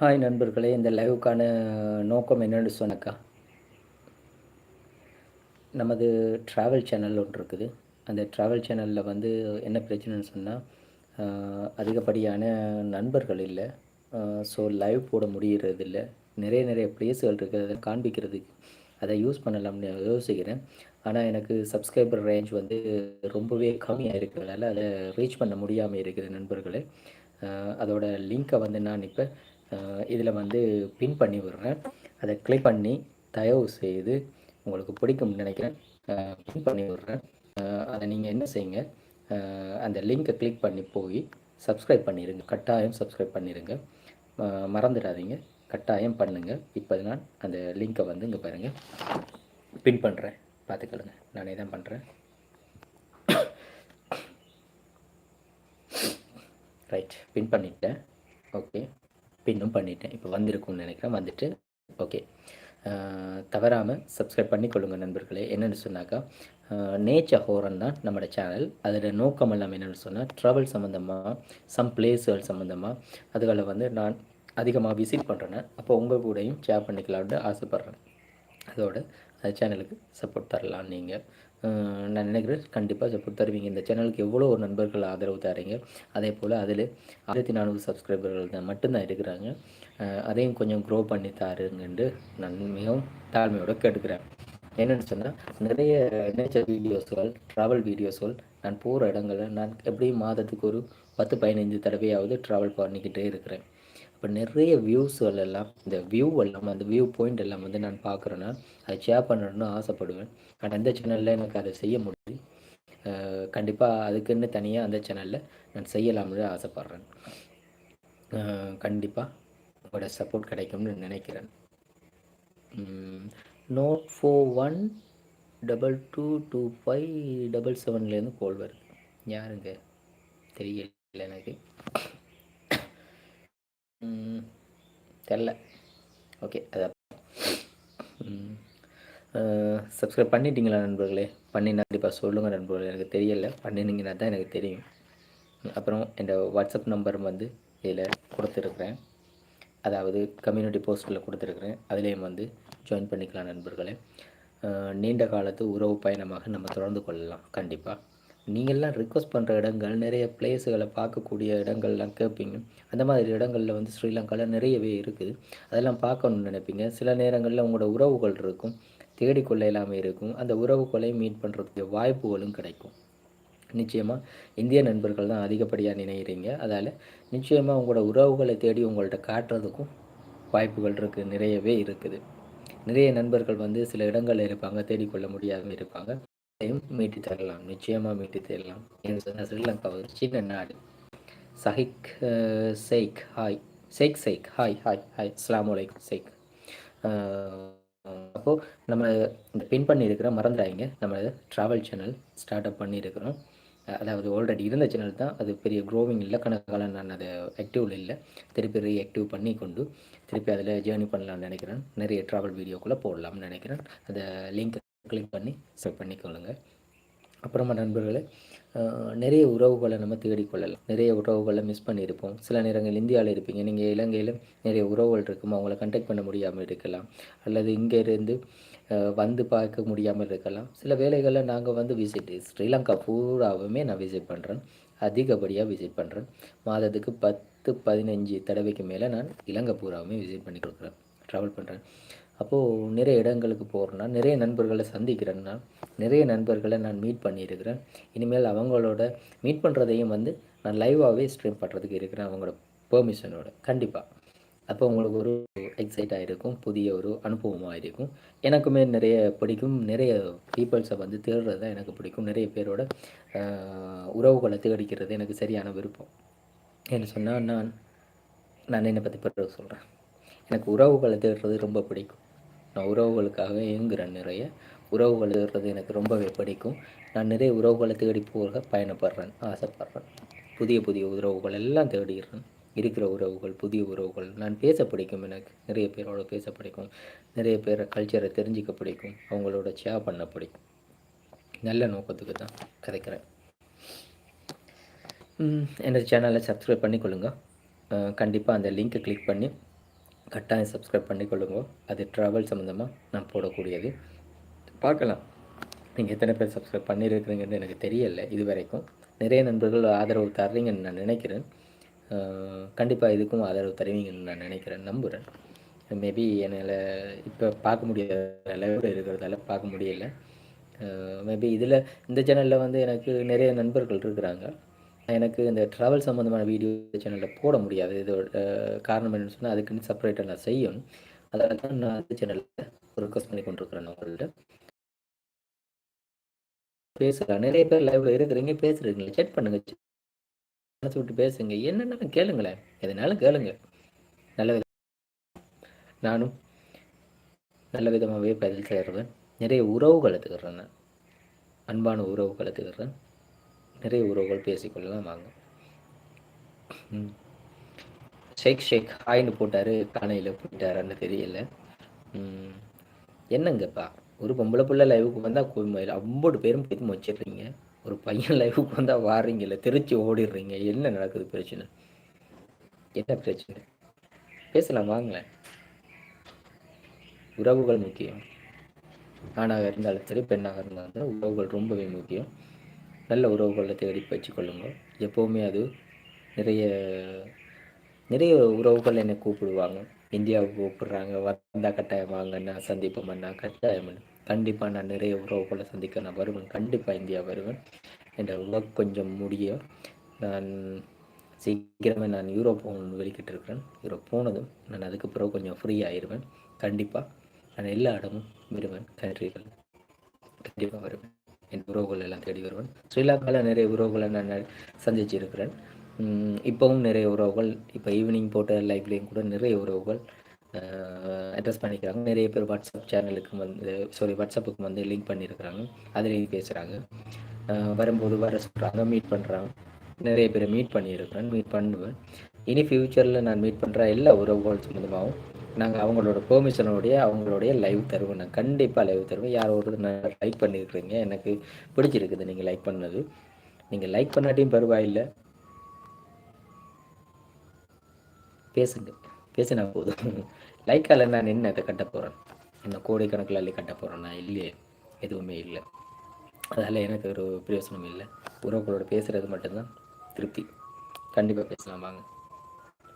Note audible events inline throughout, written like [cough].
Hi நண்பர்களே இந்த லைவுக்கான நோக்கம் என்னென்னு சொன்னக்கா நமது ட்ராவல் சேனல் ஒன்று இருக்குது. அந்த ட்ராவல் சேனலில் வந்து என்ன பிரச்சனைன்னு சொன்னால் அதிகப்படியான நண்பர்கள் இல்லை. ஸோ லைவ் போட முடிகிறது இல்லை நிறைய நிறைய பிளேஸுகள் இருக்குது அதை காண்பிக்கிறதுக்கு அதை யூஸ் பண்ணலாம்னு யோசிக்கிறேன். ஆனால் எனக்கு சப்ஸ்கிரைபர் ரேஞ்ச் வந்து ரொம்பவே கம்மியாக இருக்கிறதால அதை ரீச் பண்ண முடியாமல் இருக்குது நண்பர்களே. அதோடய அதோட லிங்க்கை வந்து நான் இப்போ இதில் வந்து பின் பண்ணி விடுறேன். அதை கிளிக் பண்ணி தயவு செய்து உங்களுக்கு பிடிக்கும்னு நினைக்கிறேன். பின் பண்ணி விடுறேன். அதை நீங்கள் என்ன செய்யுங்க? அந்த லிங்க்கை கிளிக் பண்ணி போய் சப்ஸ்கிரைப் பண்ணிடுங்க கட்டாயம் சப்ஸ்கிரைப் பண்ணிடுங்க மறந்துடாதீங்க. கட்டாயம் பண்ணுங்கள் இப்போ நான் அந்த லிங்கை வந்து இங்கே பாருங்கள் பின் பண்ணுறேன் பார்த்துக்கலுங்க நானே தான் பண்ணுறேன் ரைட் [coughs] பின் பண்ணிட்டேன். ஓகே பின்னும் பண்ணிட்டேன். இப்போ வந்திருக்கும்னு நினைக்கிறேன். வந்துட்டு ஓகே தவறாமல் சப்ஸ்கிரைப் பண்ணிக்கொள்ளுங்க நண்பர்களே. என்னென்னு சொன்னாக்கா நேச்சர் ஹோரன் தான் நம்மளோட சேனல் அதோட நோக்கம் எல்லாம் என்னென்னு சொன்னால் ட்ராவல் சம்மந்தமாக சம் பிளேஸுகள் சம்மந்தமாக அதுகளை வந்து நான் அதிகமாக விசிட் பண்ணுறேன் அப்போ உங்கள் கூடயும் ஷேர் பண்ணிக்கலாம்னு ஆசைப்பட்றேன். அதோட அந்த சேனலுக்கு சப்போர்ட் தரலாம் நீங்கள் நான் நினைக்கிறேன் கண்டிப்பாக சப்போர்ட் தருவீங்க இந்த சேனலுக்கு எவ்வளோ ஒரு நண்பர்கள் ஆதரவு தரீங்க அதே போல் அதில் ஆயிரத்தி நானூறு சப்ஸ்கிரைபர்கள் தான் மட்டும்தான் இருக்கிறாங்க. அதையும் கொஞ்சம் க்ரோ பண்ணி தாருங்கன்ட்டு நான் மிகவும் தாழ்மையோடு கேட்டுக்கிறேன். என்னென்னு சொன்னால் நிறைய நேச்சர் வீடியோஸ்கள் ட்ராவல் வீடியோஸ்கள் நான் போகிற இடங்களில் நான் எப்படியும் மாதத்துக்கு ஒரு பத்து பதினைஞ்சு தடவையாவது ட்ராவல் பண்ணிக்கிட்டே இருக்கிறேன். இப்போ நிறைய வியூஸ்கள் எல்லாம் இந்த வியூ எல்லாம் அந்த வியூ பாயிண்ட் எல்லாம் வந்து நான் பார்க்குறேன்னா அதை ஷேர் பண்ணணும்னு ஆசைப்படுவேன். ஆனால் அந்த சேனலில் எனக்கு அதை செய்ய முடியுது. கண்டிப்பாக அதுக்குன்னு தனியாக அந்த சேனலில் நான் செய்யலாம்னு ஆசைப்பட்றேன். கண்டிப்பாக உங்களோட சப்போர்ட் கிடைக்கும்னு நினைக்கிறேன். Note four one double two two five double செவன்லேருந்து call வருது. யாருங்க? தெரியல எனக்கு. தெரில. ஓகே அதான் சப்ஸ்கிரைப் பண்ணிட்டீங்களா நண்பர்களே? பண்ணி கண்டிப்பாக சொல்லுங்கள் நண்பர்களே எனக்கு தெரியலை. பண்ணினீங்கன்னா தான் எனக்கு தெரியும். அப்புறம் என் வாட்ஸ்அப் நம்பர் வந்து இதில் கொடுத்துருக்குறேன். அதாவது கம்யூனிட்டி போஸ்ட்டில் கொடுத்துருக்குறேன். அதுலேயும் வந்து ஜாயின் பண்ணிக்கலாம் நண்பர்களே. நீண்ட காலத்து உறவு பயணமாக நம்ம தொடர்ந்து கொள்ளலாம். கண்டிப்பாக நீங்கள்லாம் ரிக்வஸ்ட் பண்ணுற இடங்கள் நிறைய பிளேஸுகளை பார்க்கக்கூடிய இடங்கள்லாம் கேட்பீங்க. அந்த மாதிரி இடங்களில் வந்து ஸ்ரீலங்காவில் நிறையவே இருக்குது. அதெல்லாம் பார்க்கணுன்னு நினைப்பீங்க. சில நேரங்களில் உங்களோட உறவுகள் இருக்கும். தேடிக்கொள்ள இல்லாமல் இருக்கும். அந்த உறவுகளை மீட் பண்ணுறதுக்கு வாய்ப்புகளும் கிடைக்கும். நிச்சயமாக இந்திய நண்பர்கள் தான் அதிகப்படியாக நினைக்கிறீங்க அதால் நிச்சயமாக உங்களோட உறவுகளை தேடி உங்கள்கிட்ட காட்டுறதுக்கும் வாய்ப்புகள் இருக்குது நிறையவே இருக்குது. நிறைய நண்பர்கள் வந்து சில இடங்களில் இருப்பாங்க தேடிக்கொள்ள முடியாமல் இருப்பாங்க. மீட்டு தரலாம் நிச்சயமாக மீட்டு தரலாம். என்று சொன்ன ஸ்ரீலங்கா ஒரு சின்ன நாடு. Sahik Sheikh hi. Sheikh Sheikh hi hi hi. அஸ்லாம் வலைக்கும் சேக் அப்போது நம்ம இந்த பின் பண்ணியிருக்கிற மறந்துடாங்க நம்ம ட்ராவல் சேனல் ஸ்டார்ட் அப் பண்ணியிருக்கிறோம். அதாவது ஆல்ரெடி இருந்த சேனல் தான். அது பெரிய க்ரோவிங் இல்லை கணக்கால நான் அதை ஆக்டிவில் இல்லை. திருப்பி ரீஆக்டிவ் பண்ணி கொண்டு திருப்பி அதில் ஜேர்னி பண்ணலாம்னு நினைக்கிறேன். நிறைய ட்ராவல் வீடியோக்குள்ளே போடலாம்னு நினைக்கிறேன். அந்த லிங்க் கிளிக் பண்ணி செட் பண்ணிக்கொள்ளுங்க. அப்புறமா நண்பர்களே நிறைய உறவுகளை நம்ம தேடிக்கொள்ளலாம். நிறைய உறவுகளை மிஸ் பண்ணியிருப்போம். சில நேரங்கள் இந்தியாவில் இருப்பீங்க. நீங்கள் இலங்கையில் நிறைய உறவுகள் இருக்கும்? அவங்கள கண்டெக்ட் பண்ண முடியாமல் இருக்கலாம். அல்லது இங்கேருந்து வந்து பார்க்க முடியாமல் இருக்கலாம். சில வேலைகளில் நாங்கள் வந்து விசிட் ஸ்ரீலங்கா பூராவுமே நான் விசிட் பண்ணுறேன் அதிகப்படியாக விசிட் பண்ணுறேன் மாதத்துக்கு பத்து பதினஞ்சு தடவைக்கு மேலே நான் இலங்கை பூராவுமே விசிட் பண்ணி கொடுக்குறேன். ட்ராவல் பண்ணுறேன் அப்போது நிறைய இடங்களுக்கு போகிறேன்னா நிறைய நண்பர்களை சந்திக்கிறேன்னா நிறைய நண்பர்களை நான் மீட் பண்ணியிருக்கிறேன். இனிமேல் அவங்களோட மீட் பண்ணுறதையும் வந்து நான் லைவாகவே ஸ்ட்ரீம் பண்ணுறதுக்கு இருக்கிறேன் அவங்களோட பெர்மிஷனோட கண்டிப்பாக அப்போ உங்களுக்கு ஒரு எக்ஸைட்டாக இருக்கும் புதிய ஒரு அனுபவமாக இருக்கும். எனக்குமே நிறைய பிடிக்கும். நிறைய பீப்புள்ஸை வந்து தேடுறது தான் எனக்கு பிடிக்கும். நிறைய பேரோட உறவுகளை தேடிக்கிறது எனக்கு சரியான விருப்பம். என்ன சொன்னால் நான் நான் என்னை பற்றி பிறகு சொல்கிறேன் எனக்கு உறவுகளை தேடுறது ரொம்ப பிடிக்கும். நான் உறவுகளுக்காக இயங்குகிறேன் நிறைய. உறவுகள் இருக்கிறது எனக்கு ரொம்பவே பிடிக்கும். நான் நிறைய உறவுகளை தேடி போக பயணப்படுறேன் ஆசைப்படுறேன். புதிய புதிய உறவுகள் எல்லாம் தேடிடுறேன் இருக்கிற உறவுகள் புதிய உறவுகள். நான் பேச பிடிக்கும் எனக்கு. நிறைய பேரோட பேச பிடிக்கும். நிறைய பேரை கல்ச்சரை தெரிஞ்சிக்க பிடிக்கும். அவங்களோட ஷேர் பண்ண பிடிக்கும். நல்ல நோக்கத்துக்கு தான் கதைக்கிறேன். என்னோடய சேனலை சப்ஸ்கிரைப் பண்ணிக்கொள்ளுங்க. கண்டிப்பாக அந்த லிங்க்கை கிளிக் பண்ணி கட்டாயம் சப்ஸ்கிரைப் பண்ணிக்கொள்ளுங்க. அது ட்ராவல் சம்மந்தமாக நான் போடக்கூடியது. பார்க்கலாம். நீங்கள் எத்தனை பேர் சப்ஸ்கிரைப் பண்ணியிருக்கிறீங்கன்னு எனக்கு தெரியலை இது வரைக்கும் நிறைய நண்பர்கள் ஆதரவு தர்றீங்கன்னு நான் நினைக்கிறேன். கண்டிப்பாக இதுக்கும் ஆதரவு தருவீங்கன்னு நான் நினைக்கிறேன். நம்புகிறேன் மேபி என்னால் இப்போ பார்க்க முடியாத அளவில் இருக்கிறதால பார்க்க முடியல. மேபி இதில் இந்த சேனலில் வந்து எனக்கு நிறைய நண்பர்கள் இருக்கிறாங்க. எனக்கு இந்த ட்ராவல் சம்மந்தமான வீடியோ சேனலில் போட முடியாது. இதோட காரணம் என்னென்னு சொன்னால் அதுக்குன்னு செப்பரேட்டாக நான் செய்யணும் அதனால தான் நான் அந்த சேனலில் ரிக்வஸ்ட் பண்ணி கொண்டிருக்கிறேன் உங்கள்கிட்ட பேசலாம். நிறைய பேர் லைவ்ல இருக்கிறீங்க பேசுறீங்களா. செக் பண்ணுங்க. மனசு விட்டு பேசுங்க. என்னென்ன கேளுங்களேன். எதனாலும் கேளுங்க. நல்ல விதம் நானும் நல்ல விதமாகவே பதில் செய்கிறவன் நிறைய உறவுகளை திகறேன் அன்பான உறவுகளை திகறேன் நிறைய உறவுகள் பேசிக்கொள்ளலாம் வாங்க. ஷேக் ஷேக் ஹாய்னு போட்டார் காணையில் போயிட்டாரான்னு தெரியல. என்னங்கப்பா ஒரு பொம்பளை பிள்ளை லைவுக்கு வந்தால் அவ்வளோ பேரும் போய் வச்சிடுறீங்க. ஒரு பையன் லைவுக்கு வந்தால் வாடுறீங்கல்ல திருச்சி ஓடிடுறீங்க. என்ன நடக்குது பிரச்சனை? என்ன பிரச்சனை? பேசலாம் வாங்களேன். உறவுகள் முக்கியம். ஆணாக இருந்தாலும் சரி பெண்ணாக இருந்தாலும் உறவுகள் ரொம்பவே முக்கியம். நல்ல உறவுகளை தேடி வச்சுக்கொள்ளுங்க எப்போவுமே அது நிறைய நிறைய உறவுகள் என்னை கூப்பிடுவாங்க. இந்தியாவுக்கு கூப்பிடுறாங்க. வந்தால் கட்டாயம் வாங்கன்னா சந்திப்போம்னா கட்டாயம் கண்டிப்பாக நான் நிறைய உறவுகளை சந்திக்க நான் வருவேன். கண்டிப்பாக இந்தியா வருவேன். என்ற ஒர்க் கொஞ்சம் முடியும் நான் சீக்கிரமே நான் யூரோப் போகணும்னு வெளிக்கிட்டு இருக்கிறேன். யூரோப் போனதும் நான் அதுக்கு பிறகு கொஞ்சம் ஃப்ரீ ஆயிடுவேன் கண்டிப்பாக நான் எல்லா இடமும் வருவேன். கண்ட்ரிகள் கண்டிப்பாக வருவேன். என் உறவுகள் எல்லாம் தேடி வருவேன். ஸ்ரீலங்காவில் நிறைய உறவுகளை நான் சந்திச்சிருக்கிறேன். இப்போவும் நிறைய உறவுகள் இப்போ ஈவினிங் போட்ட லைஃப்லேயும் கூட நிறைய உறவுகள் அட்ரஸ் பண்ணிக்கிறாங்க. நிறைய பேர் வாட்ஸ்அப் சேனலுக்கு வந்து சாரி வாட்ஸ்அப்புக்கு வந்து லிங்க் பண்ணியிருக்கிறாங்க அதுலேயும் பேசுகிறாங்க வரும்போது வர சொல்கிறாங்க மீட் பண்ணுறாங்க நிறைய பேரை மீட் பண்ணியிருக்கிறேன் மீட் பண்ணுவேன். இனி ஃப்யூச்சரில் நான் மீட் பண்ணுற எல்லா உறவுகள் சம்மந்தமாகவும் நாங்கள் அவங்களோட பெர்மிஷனோடைய அவங்களுடைய லைவ் தருவோம். நான் கண்டிப்பாக லைவ் தருவேன். யாரோ ஒரு லைக் பண்ணியிருக்கிறீங்க எனக்கு பிடிச்சிருக்குது நீங்கள் லைக் பண்ணது. நீங்கள் லைக் பண்ணாட்டியும் பரவாயில்லை. பேசுங்க. பேசினா போதும். லைக்கால் நான் என்ன அதை கட்ட போகிறேன் என்ன கோடிக்கணக்கில் அள்ளி கட்ட போகிறேன் நான் இல்லையே. எதுவுமே இல்லை. அதனால் எனக்கு ஒரு பிரயோசனம் இல்லை. உறவுகளோட பேசுகிறது மட்டும்தான் திருப்தி. கண்டிப்பாக பேசலாம். வாங்க.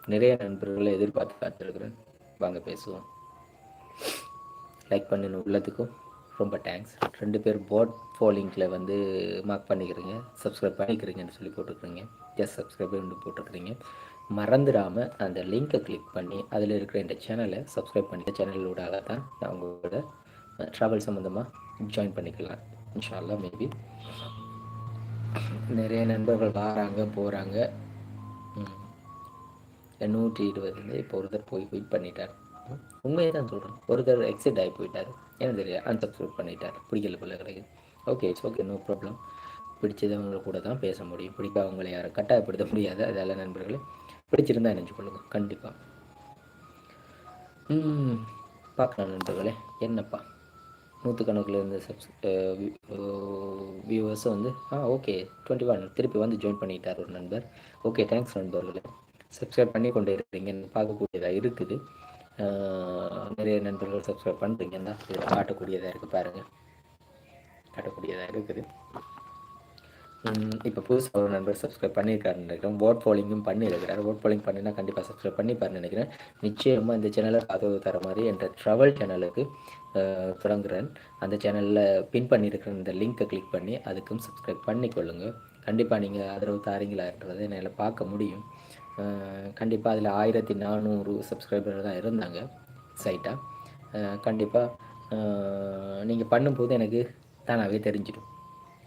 நிறைய நண்பர்களை எதிர்பார்த்து காத்திருக்கிறேன். வாங்க பேசுவோம். லைக் பண்ணின உள்ளதுக்கும் ரொம்ப தேங்க்ஸ் ரெண்டு பேர் போட் ஃபோலிங்கில் வந்து மார்க் பண்ணிக்கிறீங்க சப்ஸ்கிரைப் பண்ணிக்கிறீங்கன்னு சொல்லி போட்டுருக்குறீங்க. S subscribe போட்டுருக்குறீங்க. மறந்துடாமல் அந்த லிங்க்கை கிளிக் பண்ணி அதில் இருக்கிற இந்த சேனலை சப்ஸ்கிரைப் பண்ணி சேனலோடாக தான் நான் உங்களோட ட்ராவல் சம்மந்தமாக ஜாயின் பண்ணிக்கலாம். இன்ஷால்லாம் மேபி நிறைய நண்பர்கள் வராங்க போகிறாங்க நூற்றி இருபது இப்போ ஒருத்தர் போய் குயிட் பண்ணிட்டார். உண்மையை தான் சொல்கிறேன் ஒருத்தர் எக்ஸிட் ஆகி போயிட்டார். எனக்கு தெரியல அன்சப்ஸ்கிரைப் பண்ணிட்டார். பிடிக்கல போல கிடைக்குது. Okay it's okay no problem பிடிச்சதவங்க கூட தான் பேச முடியும். பிடிக்காதவங்களை யாரும் கட்டாயப்படுத்த முடியாது. அதால் நண்பர்களே. பிடிச்சிருந்தா நினச்சி கொள்ளுங்க கண்டிப்பாக பார்க்கலாம் நண்பர்களே. என்னப்பா? நூற்றுக்கணக்கில் இருந்த சப்ஸ் வியூவர்ஸை வந்து ஆ ஓகே டுவெண்ட்டி ஒன் திருப்பி வந்து ஜாயின் பண்ணிட்டார் ஒரு நண்பர். ஓகே தேங்க்ஸ் நண்பர்களே. சப்ஸ்கிரைப் பண்ணி கொண்டு இருக்கிறீங்கன்னு பார்க்கக்கூடியதாக இருக்குது. நிறைய நண்பர்கள் சப்ஸ்கிரைப் பண்ணுறீங்கன்னா தான் காட்டக்கூடியதாக இருக்குது பாருங்கள் காட்டக்கூடியதாக இருக்குது. இப்போ புதுசாக ஒரு நண்பர் சப்ஸ்கிரைப் பண்ணியிருக்காருன்னு நினைக்கிறேன். ஓட் போலிங்கும் பண்ணியிருக்கிறார் ஓட் போலிங் பண்ணினா கண்டிப்பாக சப்ஸ்கிரைப் பண்ணிப்பாருன்னு நினைக்கிறேன். நிச்சயமாக இந்த சேனலை ஆதரவு தர மாதிரி என்ற ட்ராவல் சேனலுக்கு தொடங்குறேன். அந்த சேனலில் பின் பண்ணியிருக்கிற இந்த லிங்க்கை கிளிக் பண்ணி அதுக்கும் சப்ஸ்கிரைப் பண்ணிக்கொள்ளுங்கள் கண்டிப்பாக நீங்கள் ஆதரவு தாரீங்களான்றதை என்னால் பார்க்க முடியும். கண்டிப்பாக அதில் ஆயிரத்தி நானூறு சப்ஸ்கிரைபர் தான் இருந்தாங்க சைட்டாக கண்டிப்பாக நீங்கள் பண்ணும்போது எனக்கு தானாகவே தெரிஞ்சிடும்.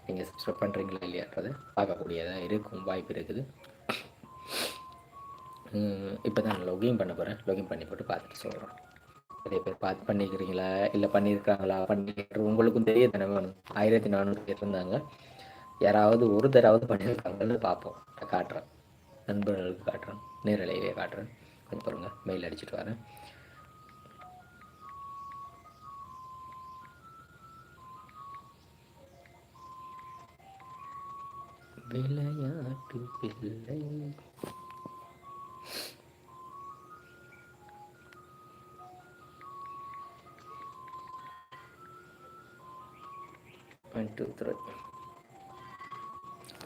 நீங்கள் சப்ஸ்கிரைப் பண்ணுறீங்களா இல்லையான்றதை பார்க்கக்கூடியதாக இருக்கும் வாய்ப்பு இருக்குது. இப்போ தான் நான் லொகின் பண்ண போகிறேன் லொகின் பண்ணி போட்டு பார்த்துட்டு சொல்கிறேன் நிறைய பேர் பார்த்து பண்ணிக்கிறீங்களா இல்லை பண்ணியிருக்காங்களா பண்ணிக்கிற உங்களுக்கும் தெரிய தானே வேணும் ஆயிரத்தி நானூறு பேர் இருந்தாங்க. யாராவது ஒரு தடவை பண்ணியிருக்காங்கன்னு பார்ப்போம். நான் காட்டுறேன். நண்பர்களுக்கு காட்டுறேன். நேரலையிலே காட்டுறேன். கொஞ்சம் பாருங்கள் மெயில் அடிச்சுட்டு வரேன். விளையாட்டு பிள்ளை. One two three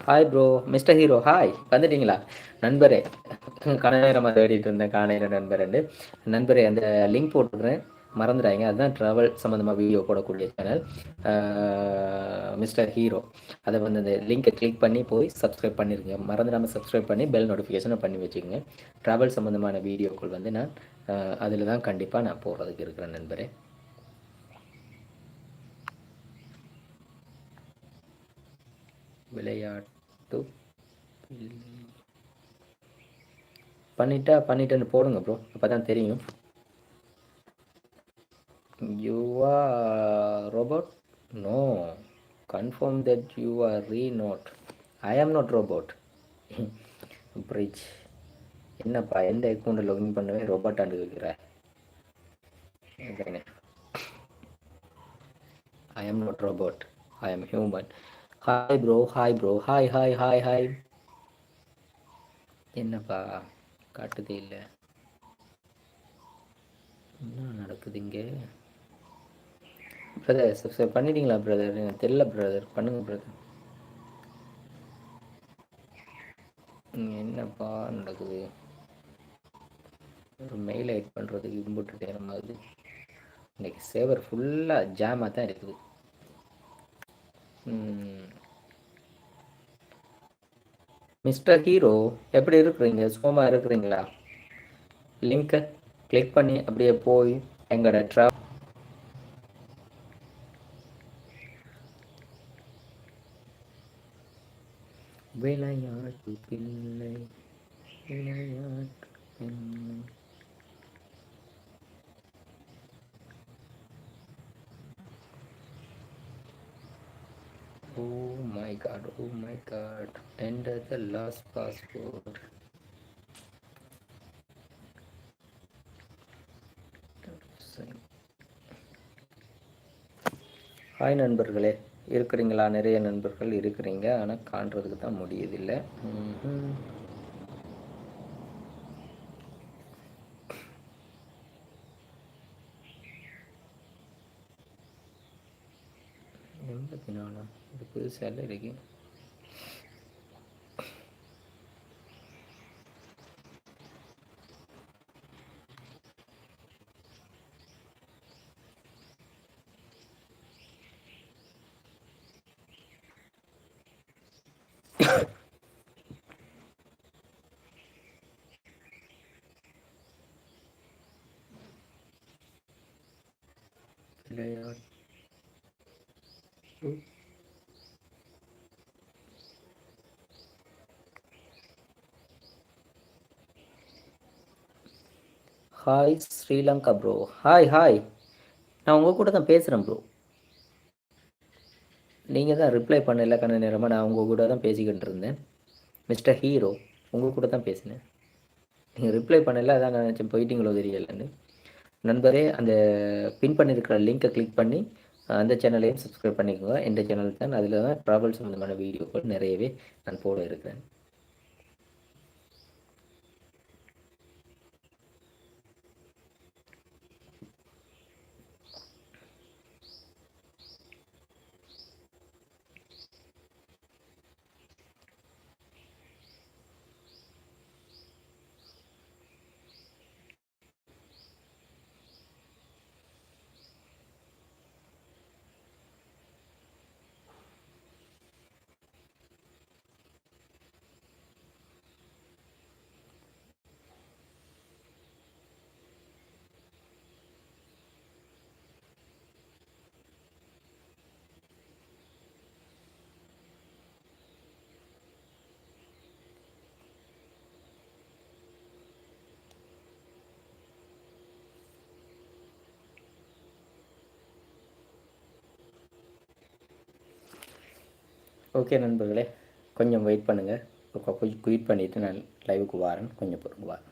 hi bro mister hero hi வந்துட்டீங்களா? நண்பரே. கணநேரமாக தேடிட்டு இருந்தேன். காணையிற நண்பர் நண்பரே அந்த லிங்க் போட்டுக்கிறேன் மறந்துடாங்க அதுதான் ட்ராவல் சம்மந்தமாக வீடியோ போடக்கூடிய சேனல் மிஸ்டர் ஹீரோ அதை வந்து அந்த லிங்கை கிளிக் பண்ணி போய் சப்ஸ்கிரைப் பண்ணிருங்க. மறந்துடாமல் சப்ஸ்கிரைப் பண்ணி பெல் நோட்டிஃபிகேஷனை பண்ணி வச்சுக்கோங்க. ட்ராவல் சம்மந்தமான வீடியோக்கள் வந்து நான் அதில் தான் கண்டிப்பாக நான் போடுறதுக்கு இருக்கிறேன் நண்பரே. விளையாட்டு பண்ணிட்டா பண்ணிட்டேன்னு போடுங்க ப்ரோ அப்போ தான் தெரியும் you robot no confirm that you are re not I am not robot bridge என்னப்பா எந்த அக்கௌண்ட்டில் லாகின் பண்ணவே ரோபோட் ஆண்டு வைக்கிற? ஐ ஆம் not robot I am human hi bro hi bro hi hi hi hi என்னப்பா? காட்டுதே இல்லை. என்ன நடக்குது இங்கே? பிரதர் சப்ஸ்கிரைப் பண்ணிட்டீங்களா பிரதர் எனக்கு தெரியல பிரதர் பண்ணுங்க பிரதர் என்னப்பா நடக்குது? ஒரு மெயில் ஹைட் பண்ணுறதுக்கு இம்புட்டு நேரம் ஆகுது இன்னைக்கு சேவர் ஃபுல்லாக ஜாமாக தான் இருக்குது. மிஸ்டர் ஹீரோ எப்படி இருக்கிறீங்க? சுகமாக இருக்கிறீங்களா? லிங்க்கை கிளிக் பண்ணி அப்படியே போய் எங்களோட ட்ரா விளையாட்டு பிள்ளை விளையாட்டு Oh my god, oh my god. Enter the last password. Hi நண்பர்களே இருக்கிறீங்களா நிறைய நண்பர்கள் இருக்கிறீங்க ஆனால் காண்றதுக்கு தான் முடியதில்லை எண்பத்தி நாலு இது புதுசாக இருக்கு விளையாட்டு hi Sri Lanka bro hi hi நான் உங்கள் கூட தான் பேசுகிறேன் ப்ரோ நீங்கள் தான் ரிப்ளை பண்ணல கண்ண நேரமாக நான் உங்கள் கூட தான் பேசிக்கிட்டு இருந்தேன். மிஸ்டர் ஹீரோ உங்கள் கூட தான் பேசினேன். நீங்கள் ரிப்ளை பண்ணல அதான் நான் நினச்சேன் போயிட்டீங்களோ தெரியலன்னு. நண்பரே அந்த பின் பண்ணியிருக்கிற லிங்க்கை கிளிக் பண்ணி அந்த சேனலையும் சப்ஸ்கிரைப் பண்ணிக்கோங்க. இந்த சேனல் தான் அதில் தான் ட்ராவல் சம்மந்தமான வீடியோக்கள் நிறையவே நான் போட இருக்கிறேன். ஓகே நண்பர்களே. கொஞ்சம் வெயிட் பண்ணுங்கள் குயிட் பண்ணிவிட்டு நான் லைவுக்கு வரேன். கொஞ்சம் பொறுங்க வரேன்.